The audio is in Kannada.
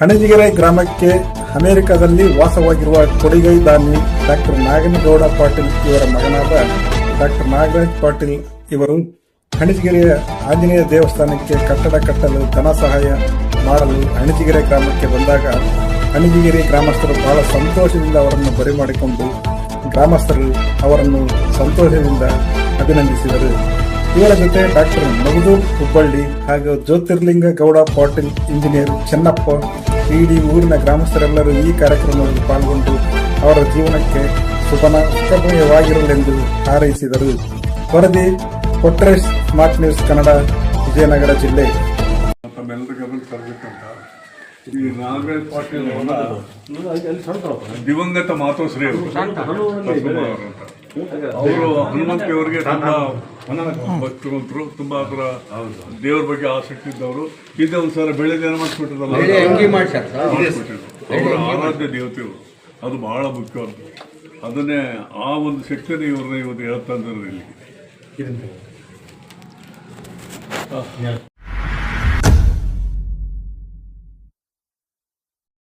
ಹಣಜಿಗೆರೆ ಗ್ರಾಮಕ್ಕೆ ಅಮೆರಿಕದಲ್ಲಿ ವಾಸವಾಗಿರುವ ಕೊಡಿಗೈ ದಾನಿ ಡಾಕ್ಟರ್ ನಾಗನಗೌಡ ಪಾಟೀಲ್ ಇವರ ಮಗನಾದ ಡಾಕ್ಟರ್ ನಾಗರಾಜ್ ಪಾಟೀಲ್ ಇವರು ಹಣಜಿಗೆರೆಯ ಆಂಜನೇಯ ದೇವಸ್ಥಾನಕ್ಕೆ ಕಟ್ಟಡ ಕಟ್ಟಲು ಧನ ಸಹಾಯ ಮಾಡಲು ಹಣಜಿಗೆರೆ ಗ್ರಾಮಕ್ಕೆ ಬಂದಾಗ ಹಣಜಿಗೆರೆ ಗ್ರಾಮಸ್ಥರು ಬಹಳ ಸಂತೋಷದಿಂದ ಅವರನ್ನು ಬರಿಮಾಡಿಕೊಂಡು ಗ್ರಾಮಸ್ಥರು ಅವರನ್ನು ಸಂತೋಷದಿಂದ ಅಭಿನಂದಿಸಿದರು. ಇವರ ಜೊತೆ ಡಾಕ್ಟರ್ ಮಗದೂರ್ ಹುಬ್ಬಳ್ಳಿ ಹಾಗೂ ಜ್ಯೋತಿರ್ಲಿಂಗ ಗೌಡ ಪಾಟೀಲ್ ಇಂಜಿನಿಯರ್ ಚೆನ್ನಪ್ಪ ಇಡೀ ಊರಿನ ಗ್ರಾಮಸ್ಥರೆಲ್ಲರೂ ಈ ಕಾರ್ಯಕ್ರಮದಲ್ಲಿ ಪಾಲ್ಗೊಂಡು ಅವರ ಜೀವನಕ್ಕೆ ಸುಖನ ಸುಖಮಯವಾಗಿರಲೆಂದು ಹಾರೈಸಿದರು. ವರದಿ ಕೊಟ್ರೇಶ್ ಸ್ಮಾರ್ಟ್ ನ್ಯೂಸ್ ಕನ್ನಡ ವಿಜಯನಗರ ಜಿಲ್ಲೆ. ಈ ನಾಗರಾಜ್ ಪಾಟೀಲ್ ಅವರ ದಿವಂಗತ ಮಾತೋಶ್ರೀ ಅವರು. ಅವರು ಹನುಮಂತಿ ಅವರಿಗೆ ಹನುಮಂತಿಯವರಿಗೆ ತುಂಬಾ ಭಕ್ತರು ತುಂಬಾ ಅದರ ದೇವರ ಬಗ್ಗೆ ಆಸಕ್ತಿ ಇದ್ದವರು. ಇದೆ ಒಂದು ಸಲ ಬೆಳೆದೇನ ಮಾಡಿಸ್ಬಿಟ್ಟಿರಲ್ಲ ಮಾಡಿಸ್ಬಿಟ್ಟಿದ್ರು ಅವರ ಆರಾಧ್ಯ ದೇವತೆಗಳು. ಅದು ಬಹಳ ಮುಖ್ಯವಾದ ಅದನ್ನೇ ಆ ಒಂದು ಶಕ್ತಿಯನ್ನು ಇವ್ರನ್ನ ಇವತ್ತು ಹೇಳ್ತಾ ಇದ್ದಾರೆ ಇಲ್ಲಿ.